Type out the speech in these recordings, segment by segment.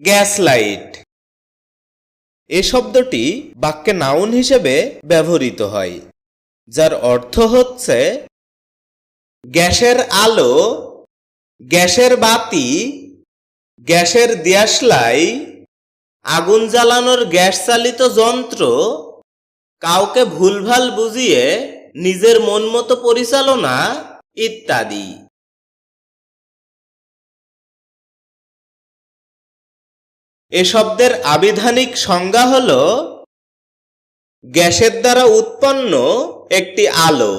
Gas light এ শব্দটি বাক্যে noun হিসেবে ব্যবহৃত হয়, যার অর্থ হচ্ছে গ্যাসের আলো, গ্যাসের বাতি, গ্যাসের দিয়াশলাই, আগুন জ্বালানোর গ্যাস চালিত যন্ত্র, কাউকে ভুলভাল বুঝিয়ে নিজের মন মতো পরিচালনা ইত্যাদি। এ শব্দের আবিধানিক সংজ্ঞা হল গ্যাসের দ্বারা উৎপন্ন একটি আলো।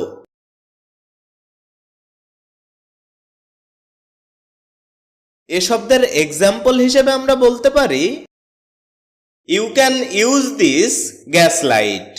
এ শব্দের এক্সাম্পল হিসেবে আমরা বলতে পারি you can use this gas light